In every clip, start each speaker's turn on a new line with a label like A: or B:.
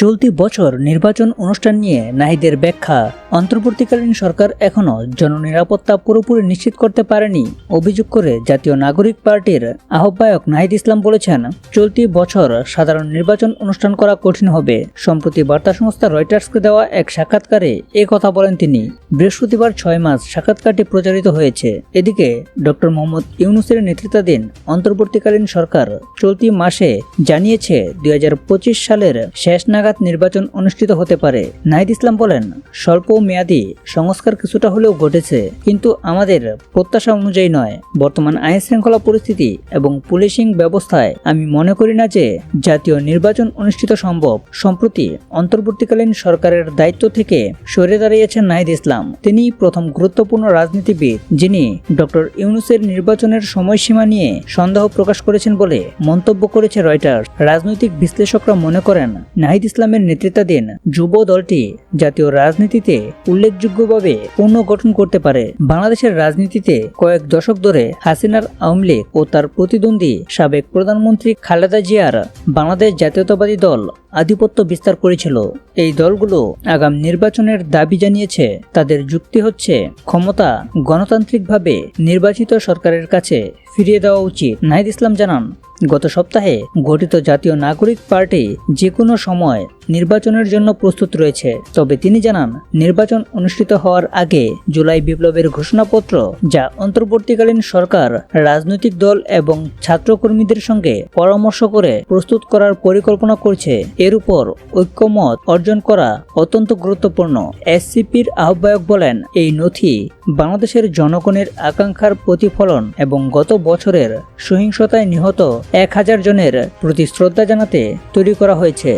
A: চলতি বছর নির্বাচন অনুষ্ঠান নিয়ে নাহিদের ব্যাখ্যা। অন্তর্বর্তীকালীন সরকার এখনও জননিরাপত্তা পুরোপুরি নিশ্চিত করতে পারেনি, অভিযোগ করে জাতীয় নাগরিক পার্টির আহ্বায়ক নাহিদ ইসলাম বলেছেন, চলতি বছর সাধারণ নির্বাচন অনুষ্ঠান করা কঠিন হবে। সম্প্রতি বার্তা সংস্থা রয়টার্সকে দেওয়া এক সাক্ষাৎকারে এ কথা বলেন তিনি। বৃহস্পতিবার ছয় মাস সাক্ষাৎকারটি প্রচারিত হয়েছে। এদিকে ডক্টর মোহাম্মদ ইউনুসের নেতৃত্বাধীন অন্তর্বর্তীকালীন সরকার চলতি মাসে জানিয়েছে, দুই হাজার পঁচিশ সালের শেষ নাগাদ নির্বাচন অনুষ্ঠিত হতে পারে। নাহিদ ইসলাম বলেন, স্বল্প মেয়াদি সংস্কার কিছুটা হলেও ঘটেছে, কিন্তু আমাদের প্রত্যাশা অনুযায়ী নয়। বর্তমান আইন শৃঙ্খলা পরিস্থিতি এবং পুলিশিং ব্যবস্থায় আমি মনে করি না যে জাতীয় নির্বাচন অনুষ্ঠিত সম্ভব। সম্প্রতি অন্তর্বর্তীকালীন সরকারের দায়িত্ব থেকে সরে দাঁড়িয়েছেন নাহিদ ইসলাম। তিনি প্রথম গুরুত্বপূর্ণ রাজনীতিবিদ, যিনি ডক্টর ইউনুসের নির্বাচনের সময়সীমা নিয়ে সন্দেহ প্রকাশ করেছেন বলে মন্তব্য করেছে রয়টার্স। রাজনৈতিক বিশ্লেষকরা মনে করেন, নাহিদ ইসলামের নেতৃত্বাধীন যুব দলটি জাতীয় রাজনীতিতে উল্লেখযোগ্যভাবে পুনর্গঠন করতে পারে। বাংলাদেশের রাজনীতিতে কয়েক দশক ধরে হাসিনার আওয়ামী লীগ ও তার প্রতিদ্বন্দ্বী সাবেক প্রধানমন্ত্রী খালেদা জিয়ার বাংলাদেশ জাতীয়তাবাদী দল আধিপত্য বিস্তার করেছিল। এই দলগুলো আগাম নির্বাচনের দাবি জানিয়েছে। তাদের যুক্তি হচ্ছে, ক্ষমতা গণতান্ত্রিকভাবে নির্বাচিত সরকারের কাছে ফিরিয়ে দেওয়া উচিত। নাহিদ ইসলাম জানান গত সপ্তাহে গঠিত জাতীয় নাগরিক পার্টি যে কোনো সময় নির্বাচনের জন্য প্রস্তুত রয়েছে। তবে তিনি জানান, নির্বাচন অনুষ্ঠিত হওয়ার আগে জুলাই বিপ্লবের ঘোষণাপত্র, যা অন্তর্বর্তীকালীন সরকার, রাজনৈতিক দল এবং ছাত্রকর্মীদের সঙ্গে পরামর্শ করে প্রস্তুত করার পরিকল্পনা করছে, এর উপর ঐক্যমত অর্জন করা অত্যন্ত গুরুত্বপূর্ণ। এসসিপির আহ্বায়ক বলেন, এই নথি বাংলাদেশের জনগণের আকাঙ্ক্ষার প্রতিফলন এবং গত বছরের সহিংসতায় নিহত এক হাজার জনের প্রতি শ্রদ্ধা জানাতে তৈরি করা হয়েছে।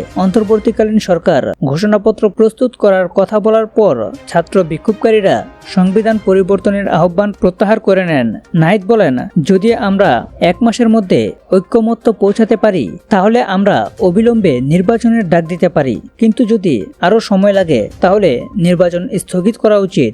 A: অন্তর্বর্তীকালীন সরকার ঘোষণাপত্র প্রস্তুত করার কথা বলার পর ছাত্র বিক্ষোভকারীরা সংবিধান পরিবর্তনের আহ্বান প্রত্যাহার করে নেন। নাহিদ বলেন, যদি আমরা এক মাসের মধ্যে ঐক্যমত্য পৌঁছাতে পারি, তাহলে আমরা অবিলম্বে নির্বাচনের ডাক দিতে পারি। কিন্তু যদি আরও সময় লাগে, তাহলে নির্বাচন স্থগিত করা উচিত।